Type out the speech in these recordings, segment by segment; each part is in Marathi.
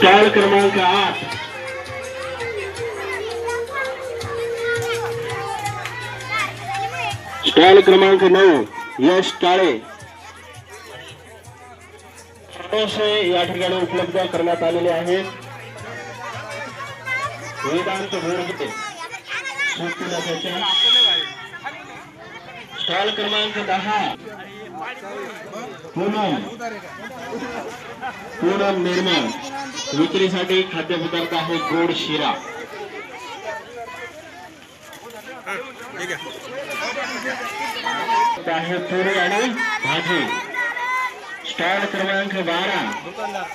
स्टॉल क्रमांक आठ. स्टॉल क्रमांक नऊ यश टाळे. या ठिकाणी उपलब्ध करण्यात आलेले आहेत वेदांत घोडके स्टॉल क्रमांक दहा. पूनम. पूनम निर्मळ विक्रीसाठी खाद्यपदार्थ आहे गोड शिरा. आहे पुरी आणि भाजी. स्टॉल क्रमांक बारा. दुकानदार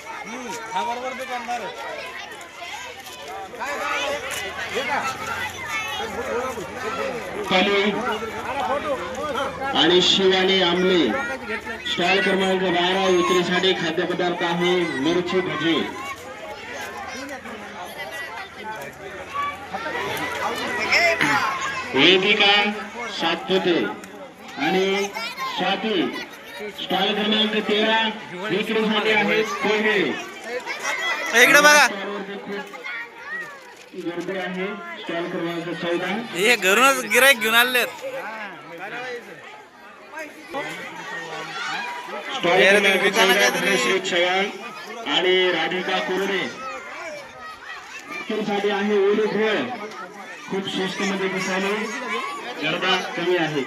आणि शिवानी आमले स्टॉल क्रमांक बारा विक्रीसाठी खाद्यपदार्थ आहे मिरची भजी. वेदिका सातपुते आणि स्वाती स्टॉल क्रमांक तेरा विक्रीसाठी आहे कोहे इकडे बघा. गर्दी आहे. स्टॉल क्रमांक चौदा हे घरूनच गिराईक घेऊन आलेत धनश्री चव्हाण आणि राधिका कुरडे साठी आहे ओली फळ खूप स्वस्त मध्ये गर्दा कमी आहे.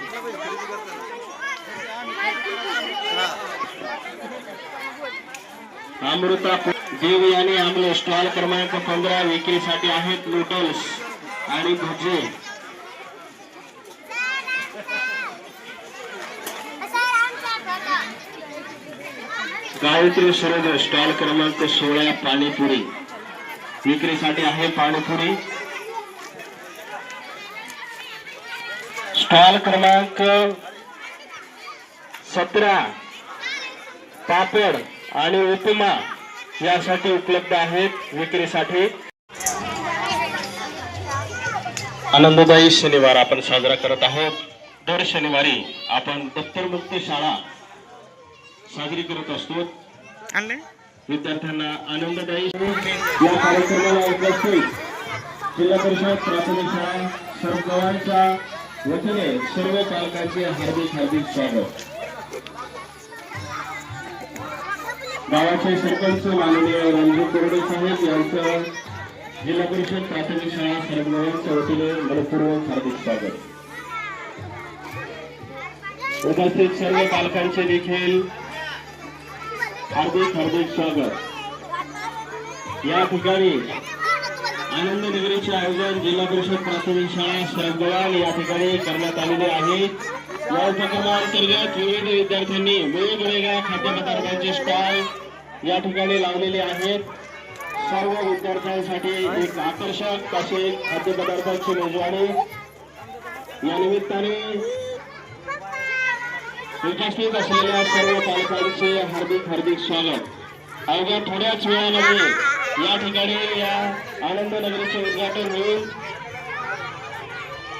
अमृता देव याने आमले स्टॉल क्रमांक पंधरा विक्रीसाठी आहेत नूडल्स आणि भजे. गायत्री सरोवर स्टॉल क्रमांक सोळा पाणीपुरी. विक्रीसाठी आहे पाणीपुरी. स्टॉल क्रमांक सतरा पापड आणि उपमा. यासाठी उपलब्ध आहेत विक्रीसाठी. आनंददायी शनिवार आपण साजरा करत आहोत. दर शनिवारी आपण दत्तरमुक्ती शाळा साजरी करत असतो. विद्यार्थ्यांना आनंददायी या कार्यक्रमाला उपस्थित जिल्हा परिषद प्राथमिक शाळा सरपंचांच्या वतीने सर्व पालकांचे हार्दिक हार्दिक स्वागत. गावाचे सरपंच माननीय रणजित कोरडे साहेब यांचं जिल्हा परिषद प्राथमिक शाळा सरपंचांच्या वतीने मनपूर्वक हार्दिक स्वागत. उपस्थित सर्व पालकांचे देखील हार्दिक हार्दिक स्वागत. या ठिकाणी आनंद नगरीचे आयोजन जिल्हा परिषद प्राथमिक शाळा सरगवाल या ठिकाणी करण्यात आलेले आहे. या उपक्रमाअंतर्गत विविध विद्यार्थ्यांनी वेगवेगळ्या खाद्यपदार्थांचे स्टॉल या ठिकाणी लावलेले आहेत. सर्व विद्यार्थ्यांसाठी एक आकर्षक असे खाद्यपदार्थांची मेजवानी या निमित्ताने उपस्थित असलेल्या सर्व पालकांचे हार्दिक हार्दिक स्वागत. अवघ्या थोड्याच वेळामध्ये या ठिकाणी या आनंद नगरीचे उद्घाटन होईल.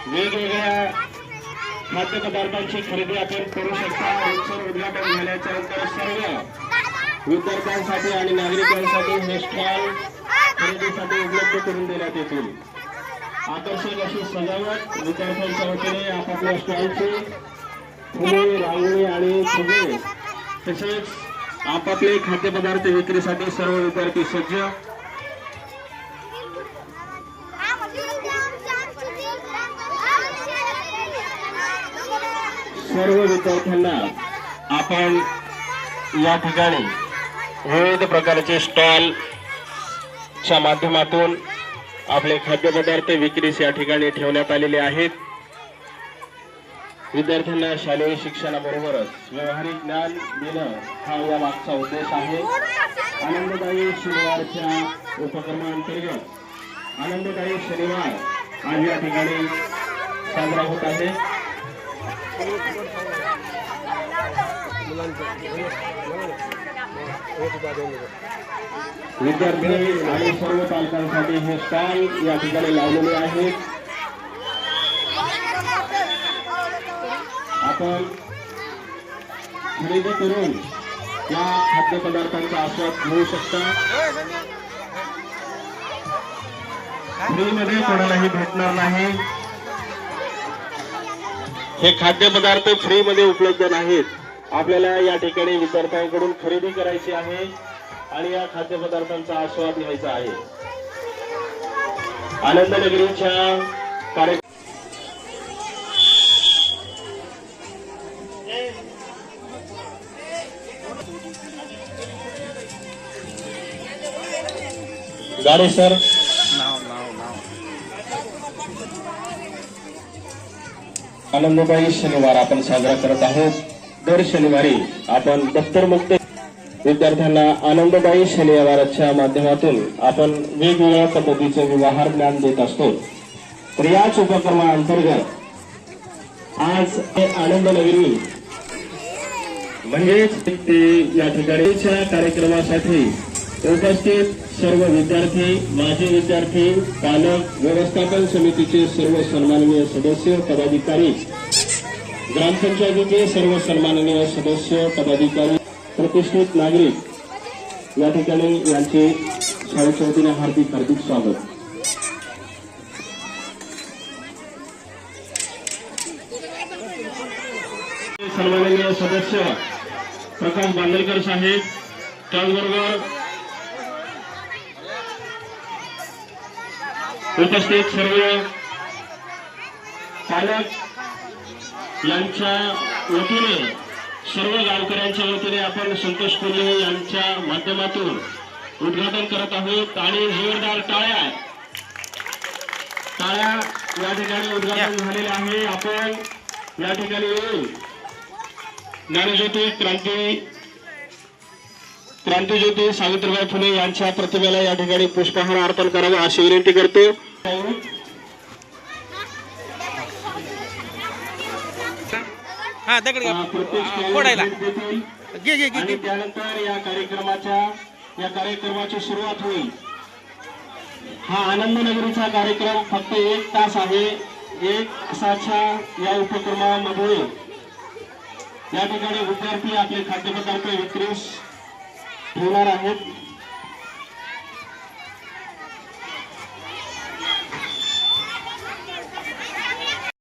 वेगवेगळ्या खाद्यपदार्थांची खरेदी आपण करू शकता. उत्सव उद्घाटन झाल्याच्यानंतर सर्व विद्यार्थ्यांसाठी आणि नागरिकांसाठी हे स्टॉल खरेदीसाठी उपलब्ध करून देण्यात येतील. आकर्षक अशी सजावट विद्यार्थ्यांच्या वतीने आपापल्या स्टॉलची फुले रांगोळी आणि फुगे तसेच आपापले खाद्यपदार्थ विक्रीसाठी सर्व विद्यार्थी सज्ज सर्व विद्यार्थ्यांना आपण या ठिकाणी विविध प्रकारचे स्टॉलच्या माध्यमातून आपले खाद्यपदार्थ विक्रीस या ठिकाणी ठेवण्यात आलेले आहेत. विद्यार्थ्यांना शालेय शिक्षणाबरोबरच व्यावहारिक ज्ञान देणं हा या मागचा उद्देश आहे. आनंददायी शनिवारच्या उपक्रमाअंतर्गत आनंददायी शनिवार आज या ठिकाणी साजरा होत आहे. विद्यार्थी आणि सर्व पालकांसाठी हे स्टॉल या ठिकाणी लावलेले आहेत. आपण खरेदी करून या खाद्यपदार्थांचा आस्वाद घेऊ शकता. फ्रीमध्ये कोणालाही भेटणार नाही. हे खाद्यपदार्थ फ्रीमध्ये उपलब्ध नाहीत. आपल्याला या ठिकाणी विद्यार्थ्यांकडून खरेदी करायची आहे आणि या खाद्यपदार्थांचा आस्वाद घ्यायचा आहे. आनंदनगरीच्या कार्य गाडे सर. आनंददायी शनिवार आपण साजरा करत आहोत. दर शनिवारी आपण दप्तरमुक्त विद्यार्थ्यांना आनंददायी शनिवाराच्या माध्यमातून आपण वेगवेगळ्या पद्धतीचे व्यवहार ज्ञान देत असतो. तर याच उपक्रमाअंतर्गत आज हे आनंद नगरी म्हणजेच ते या ठिकाणीच्या कार्यक्रमासाठी उपस्थित सर्व विद्यार्थी माजी विद्यार्थी पालक व्यवस्थापन समितीचे सर्व सन्माननीय सदस्य पदाधिकारी ग्रामपंचायतीचे सर्व सन्माननीय सदस्य पदाधिकारी प्रतिष्ठित नागरिक या ठिकाणी यांचे शाळेच्या वतीने हार्दिक हार्दिक स्वागत. सन्माननीय सदस्य प्रकाश बांदेकर साहेब त्याचबरोबर उपस्थित सर्व पालक यांच्या वतीने सर्व गावकऱ्यांच्या वतीने आपण संतोष कोल्हे यांच्या माध्यमातून उद्घाटन करत आहोत आणि जोरदार टाळ्या. टाळ्या या ठिकाणी उद्घाटन झालेले आहे. आपण या ठिकाणी येऊन ज्ञानज्योती क्रांती क्रांतीज्योती सावित्रीबाई फुले यांच्या प्रतिमेला या ठिकाणी पुष्पहार अर्पण करावा अशी विनंती करतो. हा दगड फोडायला. घे घे घे. त्यानंतर या कार्यक्रमाच्या या कार्यक्रमाची सुरुवात होईल. हा आनंद नगरीचा कार्यक्रम फक्त एक तास आहे. एक तासाच्या या उपक्रमामध्ये या ठिकाणी विद्यार्थी आपले खाद्यपदार्थ विक्रीस ठेवणार आहेत.